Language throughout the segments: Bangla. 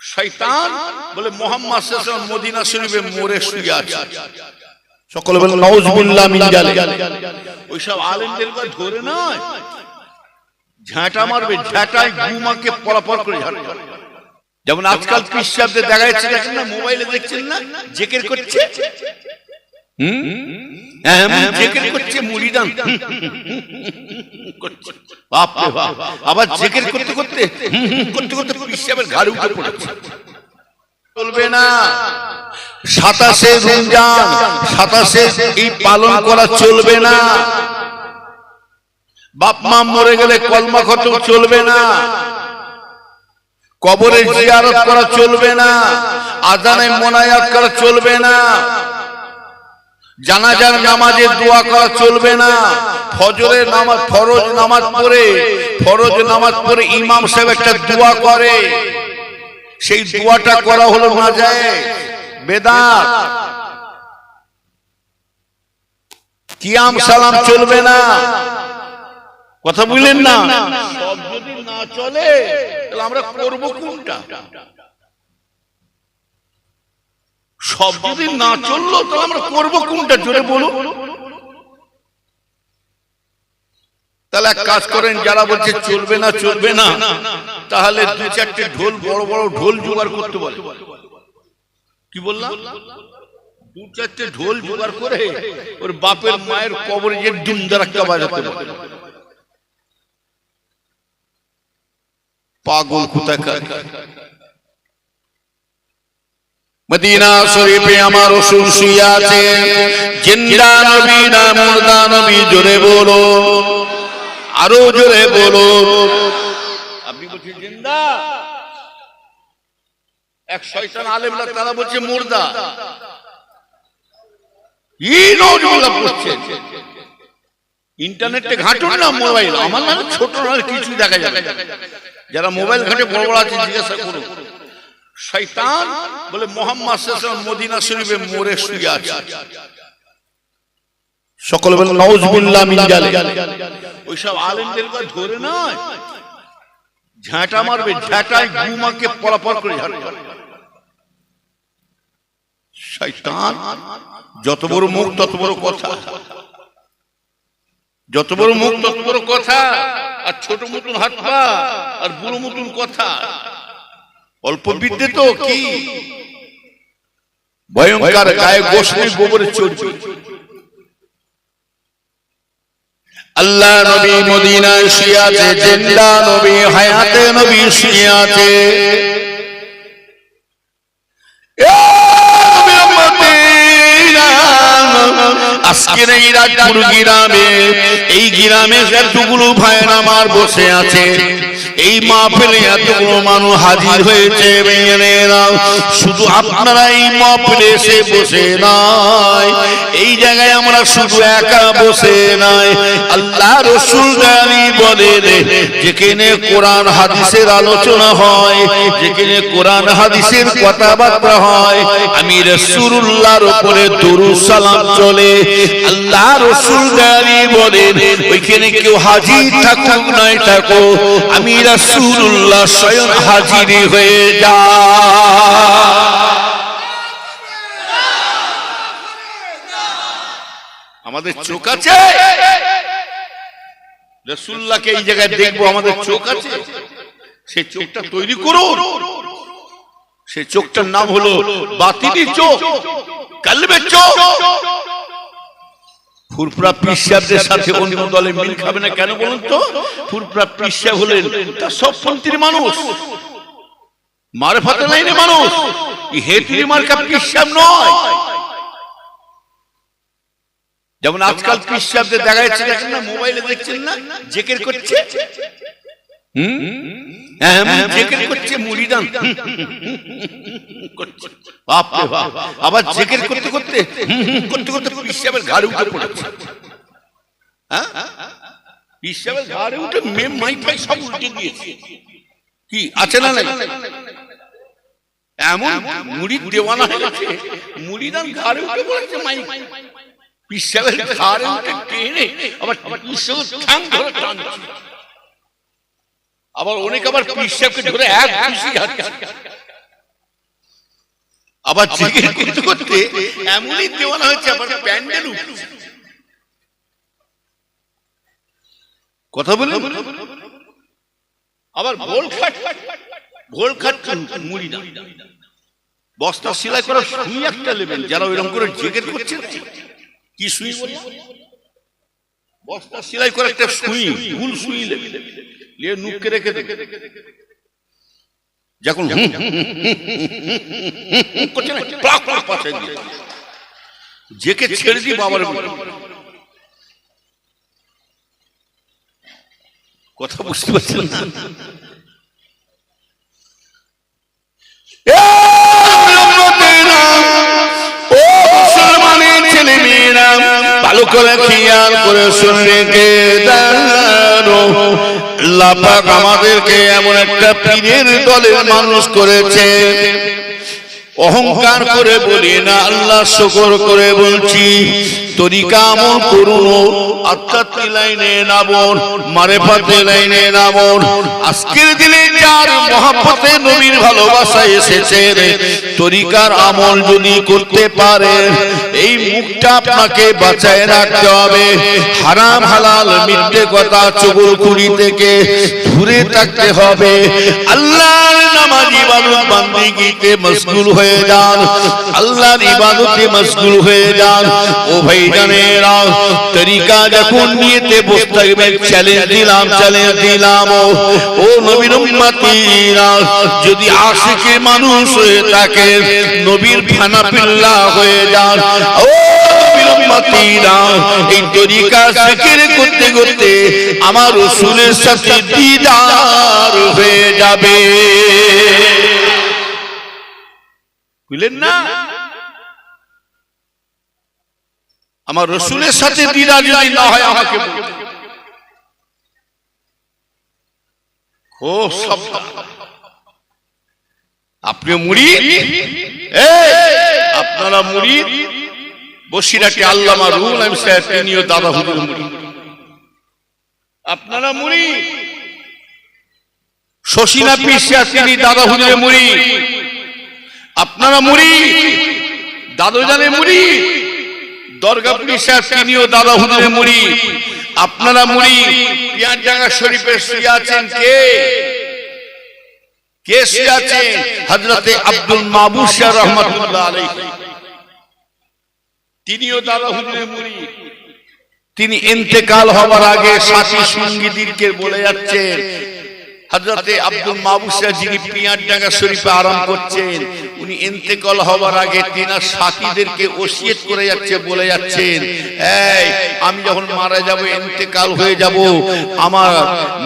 শয়তান বলে মোহাম্মদ মদিনা শরীফে মরে শুয়ে আছে। সকলে বলে নাউজুবিল্লাহ মিন জালিক। ওইসব আলেমদের ধরে নয় ঝাঁটা মারবে ঝাঁটায় গুমাকে পরাপর করে ঝাঁটা যেমন আজকাল পিসাবদের দেখা যাচ্ছে দেখেন না মোবাইলে দেখছেন না জেকের করছে। আবার জেকের করতে করতে হুম হুম করতে করতে পিসাবের ঘাড়ে উঠে পড়েছে চলবে না। সাতাশে রমজান সাতাশে এই পালন করা চলবে না। বাপ মা মরে গেলে কলমা খতম চলবে না। কবরে জিয়ারত করা চলবে না। আজানে মোনায়াত করা চলবে না। জানাজার নামাজে দোয়া করা চলবে না। ফজরের নামাজ ফরজ নামাজ পড়ে ফরজ নামাজ পড়ে ইমাম সাহেব একটা দোয়া করে। সেই দোয়াটা করা হলো না যায়। বেদাত। কিয়াম সালাম চলবে না। কথা বুঝলেন না? সব যদি না চলে তাহলে আমরা করব কোনটা? সব যদি না চলল, তাহলে আমরা করব কোনটা? জোরে বলুন তাহলে এক কাজ করেন, যারা বলছে চলবে না চলবে না, তাহলে দু চারটে ঢোল, বড় বড় ঢোল জোগাড় করতে বলে। কি বললাম? দু চারটে ঢোল জোগাড় করে ওর বাপের মায়ের কবরে যে দুম দারাক্কা বাজাতে বলে। পাগল কোথাকার? মদিনা শরীফে আমার জিন্দা নবী না মুর্দা নবী জোরে বলো। আরও জোরে বলো। আপনি বলছেন, জিন্দা? এক শয়তান তারা বলছে, মুর্দা। ইন্টারনেটে ঘাঁটুন না মোবাইল। আমার না ছোট কিছু দেখা যাবে। যারা মোবাইল ঘাটে বড় বড় আছে, জিজ্ঞাসা করুন। শয়তান বলে মোহাম্মদ মদিনা শরীফে মরে শুয়ে আছে। সকলে বলে ওইসব আলেমদের ধরে নয় ঝাঁটা মারবে, ঝাঁটায় গুমাকে পরাপর করে ঝাঁটা শয়তান, যত বড় মুখ, তত বড় কথা। যত বড় মুখ, তত বড় কথা। আর ছোট মতন হাত পা, আর বুড়ো মতন কথা। অল্প বিদ্যে তো কি? ভয়ঙ্কর গায়ে গোসলে গোবরে চলছে আল্লাহ নবী জিন্দা নবী হায়াতে নবী আজকের এই রাজপুর গ্রামে এই গ্রামে এতগুলো ভাইয়ের আমার বসে আছে এই মাহফিলে এতগুলো মানুষ হাজির হয়েছে শুধু আপনারা এই মাহফিলে এসে বসে নাই। এই জায়গায় আমরা শুধু একা বসে নাই। আল্লাহ রসুল জানি বলেন, যেখানে কোরআন, হাদিসের আলোচনা হয়, যেখানে কোরআন, হাদিসের কথাবার্তা হয়, আমি রসুল্লাহর উপরে দরুদ সালাম চলে। আল্লাহ রসুল জানি বলেন, ওইখানে কেউ হাজির থাকুক, নাই থাকো আমি স্বয়ং হাজির হয়ে আমাদের চোখ আছে? রসুল্লাহকে এই জায়গায় দেখব, আমাদের চোখ আছে। সে চোখটা তৈরি করুন। সে চোখটার নাম হলো বাতিনি চোখ কালবে চোখ। ফুরফুরা পিসাবদের সাথে অন্য দলে মিল খাবে না কেন বলুন তো? ফুরফুরা পিসাব হলেন তা সব পন্থীর মানুষ। মারফাতে লাইনে মানুষ। হেতির মার্কা পিসাব নয়। যেমন আজকাল পিসাবদের দেখা যাচ্ছে দেখেন না? মোবাইলে দেখছেন না? জেকের করছে? জেকের করছে মুড়িদান। আবার জেকের করতে করতে করতে হ্যাঁ? মেম মাই ফাই সব কি, আছে না এমন মুড়ির দেওয়ানা হয়ে গেছে মুড়িদান ঘাড়ে উঠে পড়েছে পিসাবের ঘাড়ে উঠে টেনে আবার আবার অনেক আবার পিসাবকে ধরে এক খুশি আবার করতে করতে এমনই দেওয়ানা হচ্ছে আবার প্যান্ডেল কথা বলে আবার ভোল খাট ভোল খাট মুড়ি না। বস্তা সেলাই করা সুই একটা নেবেন যারা ওইরকম করে জেগের করছে কি সুই? বস্তা সেলাই করা একটা সুই ভুল সুই নেবেন নিয়ে নুককে রেখে দেবে। যখন করছে না, প্লাক প্লাক পাশে দিয়ে। জেকে ছেড়ে দিই বাবার। কথা বুঝতে পারছেন না। ভালো করে খেয়াল করে শুনে কে লাপাক আমাদেরকে এমন একটা পীরের দলের মানুষ করেছে অহংকার করে বলি না, আল্লাহ শকর করে বলছি, তরিকা আমল করুন লাইনে ভালোবাসা এসেছে তরিকার আমল যদি করতে পারে, এই মুখটা আপনাকে বাঁচায় রাখতে হবে। হারাম হালাল মিথ্যে কথা চগুল থেকে দূরে থাকতে হবে। ইবাদত বান্দিগিতে মশগুল হয়ে যান। আল্লাহর ইবাদতে মশগুল হয়ে যান। ও ভাই তরিকা যখন নিয়েতে বসে থাকবেন চ্যালেঞ্জ দিলাম চ্যালেঞ্জ দিলাম। ও- নবীর উম্মতিরা, যদি আশিকে মানুষ হয়ে থাকে, নবীর ফানা পিল্লা হয়ে যান। ও এই তরিকা জিকির করতে করতে আমার রসুলের সাথে দিদার হয়ে যাবে। বুঝলেন না? আমার রসুলের সাথে দিদার যদি না হয় আমাকে। খুব সাবধান আপনি মুড়ি আপনারা মুড়ি বসিরাটি আল্লামা রুল তিনিও দাদা হুজুর মুড়ি আপনারা মুড়ি শশীনা পিসা তিনি দাদা হুজুরে মুড়ি আপনারা মুড়ি, দাদু জানে মুড়ি দরগাপুরি তিনিও দাদা মুড়ি। আপনারা মুড়ি, পিয়ারডাঙ্গা শরীফের শুয়ে আছেন কে? কে শুয়ে হজরতে আব্দুল মাহবুব শাহ রহমতুল্লাহ আলাইহি। তিনিও দাদা মুড়ি। তিনি ইন্তেকাল হবার আগে সাথী সঙ্গীদেরকে বলে যাচ্ছেন হজরতে আব্দুল মাহবুব শাহ যিনি পিয়ারডাঙ্গা শরীফে আরাম করছেন উনি ইন্তেকাল হবার আগে তিনার সাথীদেরকে ওসিয়ত করে যাচ্ছে বলে যাচ্ছেন। এই আমি যখন মারা যাব ইন্তেকাল হয়ে যাব আমার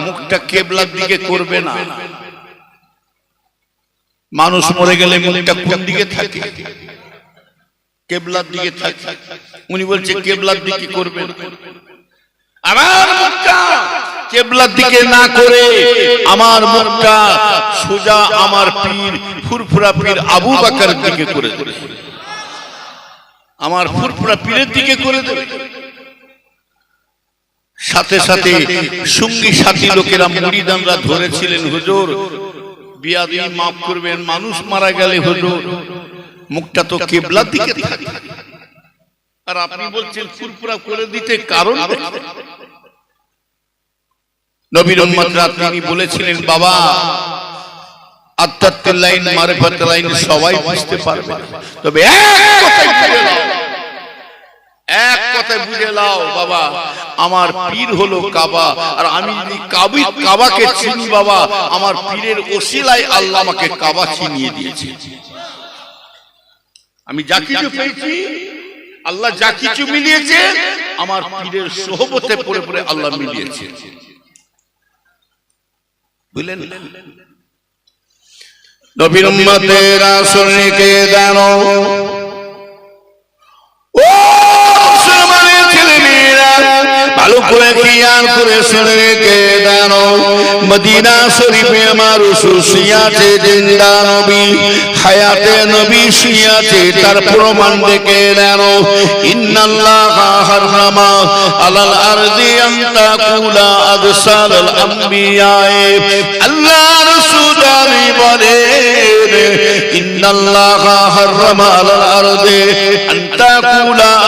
মুখটা কেবলার দিকে করবে না। মানুষ মরে গেলে মুখটা কোন দিকে থাকে? কেবলার দিকে থাকে। উনি বলছে কেবলার দিকে করবে না। আমার মুখটা কেবলার দিকে না করে আমার মুখটা সোজা আমার পীর, ফুরফুরা পীর আবু বাকার দিকে করে আমার ফুরফুরা পীরের দিকে করে দেবে সাথে সাথে সঙ্গী সাথী লোকেরা মুড়িদানরা ধরেছিলেন, হুজুর, বিয়াদি মাফ করবেন, মানুষ মারা গেলে হুজুর, মুখটা তো কেবলার দিকে থাকে। আর আপনি বলছেন, ফুরফুরা করে দিতে কারণ। নবীর উম্মতরা তিনি বলেছিলেন, বাবা, আত্মাত্মের লাইন, মারেফাতের লাইন সবাই বুঝতে পারবে। তবে এক কথায় বুঝে নাও, এক কথায় বুঝে নাও, বাবা, আমার পীর হলো কাবা, আর আমি যদি কাবি কাবাকে চিনি, বাবা, আমার পীরের ওসিলায় আল্লাহ আমাকে কাবা চিনিয়ে দিয়েছে আমি যা কিছু পেয়েছি, আল্লাহ যা কিছু মিলিয়েছে, আমার পীরের সোহবতে পড়ে পড়ে আল্লাহ মিলিয়েছে বুঝলেন? নবীর উম্মতের কে জানো ও খেয়াল করে শুনে রেখে জানো মদিনা শরীফে আমার শুয়াছে জিন্দা নবী হায়াতে নবী শুয়াছে তার প্রমাণ দেখে জানো ইন্নাল্লাহ হাররামা আলাল আরদি আন তাকুলা আদসাল আম্বিয়ায়ে আল্লাহ রাসূল বলেন ইন্নাল্লাহা হাররামা আলাল আরদে আন তাকুলা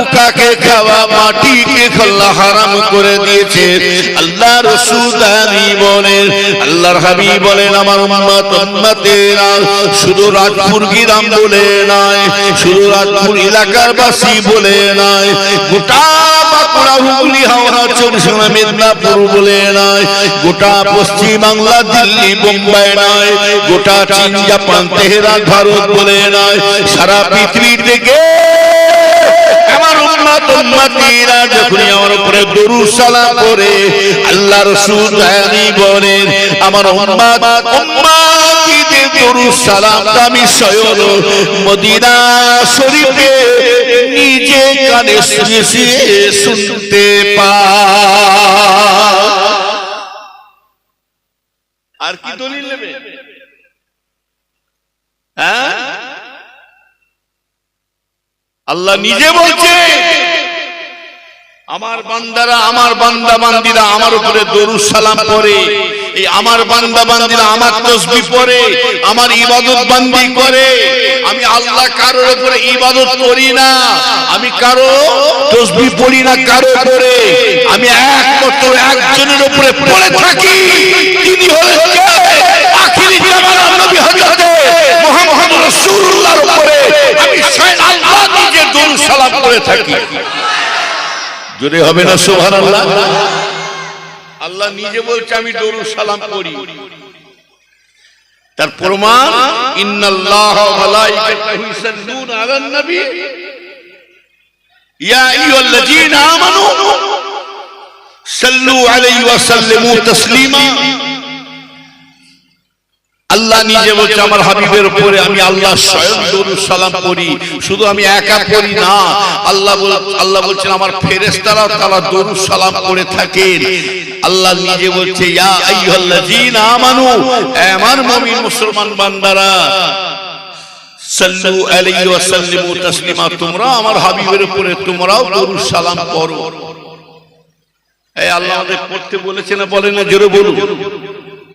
ফুকাকে খাওয়া মাটিকে হারাম করে দিয়েছে। আল্লাহ বলেন, আল্লাহর হাবিব বলেন, আমার শুধু রাজপুর বলে নয় শুধু রাজপুর এলাকার বাসী বলে গোটা পশ্চিম বাংলা, দিল্লি, বোম্বাই গোটা চীন, জাপান, তেহরান, ভারত বলে নয় সারা পৃথিবী থেকে আমার উম্মতিরা যখন আমার উপরে দরুদ সালাম করে আল্লাহ রাসূল জানি বলেন, আমার উম্মত, উম্মতিদের দরুদ সালাম আমি স্বয়ং মদিনা শরীফে নিজে কানে শুনে শুনতে পাই। আর কি দলিল নেবে? হ্যাঁ? আল্লাহ নিজে বলছে আমার বান্দারা আমার বান্দা বান্দিরা আমার উপরে দরুদ সালাম করে এই আমার বান্দা বান্দিরা আমার তসবি পড়ে আমার ইবাদত বান্দি করে। আমি আল্লাহ কারোর উপরে ইবাদত করি না আমি কারও তসবি পড়ি না কারও করে আমি একমাত্র একজনের উপরে পড়ে থাকি। তিনি হলেন কে? আখিরি জামানার নবী হযরতে মুহাম্মদ রাসূলুল্লাহর উপরে আমি স্বয়ং আল্লাহ নিজে দরুদ সালাম করে থাকি। জোরে হবে না সুবহানাল্লাহ। আল্লাহ নিজে বলছে, আমি দরুদ সালাম করি। তার প্রমাণ, ইন্নাল্লাহ মালাইকাতাহু ইউসাল্লুনা আলান নবী। ইয়া আইয়ুহাল্লাযীনা আমানু, সাল্লু আলাইহি ওয়া সাল্লিমু তাসলিমা। আল্লাহ নিজে বলছে আমার হাবিবের উপরে আমি আল্লাহ স্বয়ং দরুদ সালাম করি শুধু আমি একা করি না। আল্লাহ আল্লাহ বলছেন আমার ফেরেশতারা তারা দরুদ সালাম করে থাকেন। আল্লাহ নিজে বলছে ইয়া আইয়ুহাল্লাযীনা আমানু আমার মুমিন মুসলমান বান্দারা সাল্লু আলাইহি ওয়া সাল্লিমু তাসলিমা তোমরা আমার হাবিবের উপরে তোমরাও দরুদ সালাম করো এই আল্লাহ আমাদের করতে বলেছে না বলে না জোরে বলুন।